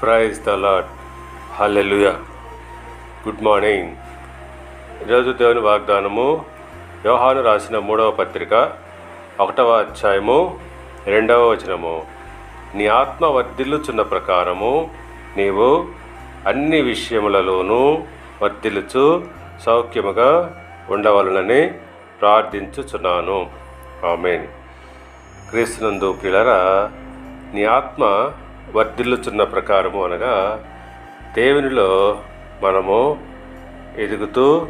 Praise the lord hallelujah good morning ఈరోజు దేవుని వాగ్దానము యోహాను రాసిన మూడవ పత్రిక ఒకటవ అధ్యాయము రెండవ వచనము. నీ ఆత్మ వర్ధిల్లుచున్న ప్రకారము నీవు అన్ని విషయములలోనూ వర్ధిల్లుచు సౌఖ్యముగా ఉండవలనని ప్రార్థించుచున్నాను. ఆమెన్. క్రీస్తునందు పిల్లరా నీ ఆత్మ వర్ధిల్లుచున్న ప్రకారము అనగా దేవునిలో మనము ఎదుగుతూ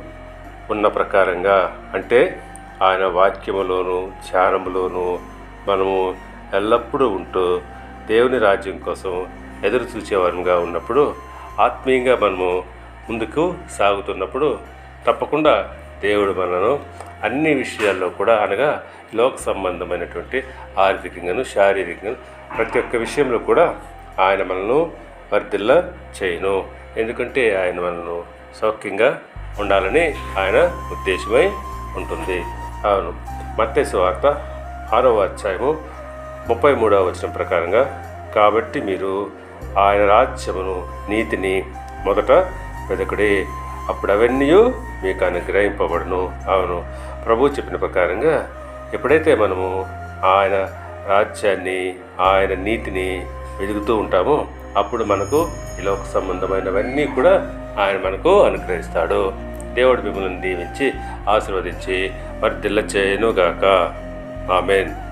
ఉన్న ప్రకారంగా. అంటే ఆయన వాక్యములోను ధ్యానములోను మనము ఎల్లప్పుడూ ఉంటూ దేవుని రాజ్యం కోసం ఎదురు చూచేవారంగా ఉన్నప్పుడు ఆత్మీయంగా మనము ముందుకు సాగుతున్నప్పుడు తప్పకుండా దేవుడు మనను అన్ని విషయాల్లో కూడా అనగా లోక సంబంధమైనటువంటి ఆర్థికంగాను శారీరకంగా ప్రతి ఒక్క విషయంలో కూడా ఆయన మనను వర్ధిల్ల చేయను. ఎందుకంటే ఆయన మనను సౌఖ్యంగా ఉండాలని ఆయన ఉద్దేశమై ఉంటుంది. అవును. మత్తేసు వార్త ఆరవ అధ్యాయము ముప్పై మూడవ వచనం ప్రకారంగా కాబట్టి మీరు ఆయన రాజ్యమును నీతిని మొదట వెదకుడి. అప్పుడు అవన్నీ మీకు అనుగ్రహింపబడును. అవును. ప్రభు చెప్పిన ప్రకారంగా ఎప్పుడైతే మనము ఆయన రాజ్యాన్ని ఆయన నీతిని వెతుకుతూ ఉంటామో అప్పుడు మనకు ఈ లోక సంబంధమైనవన్నీ కూడా ఆయన మనకు అనుగ్రహిస్తాడు. దేవుడు మిమ్మల్ని దీవించి ఆశీర్వదించి వర్ధిల్ల చేయనుగాక ఆమెన్.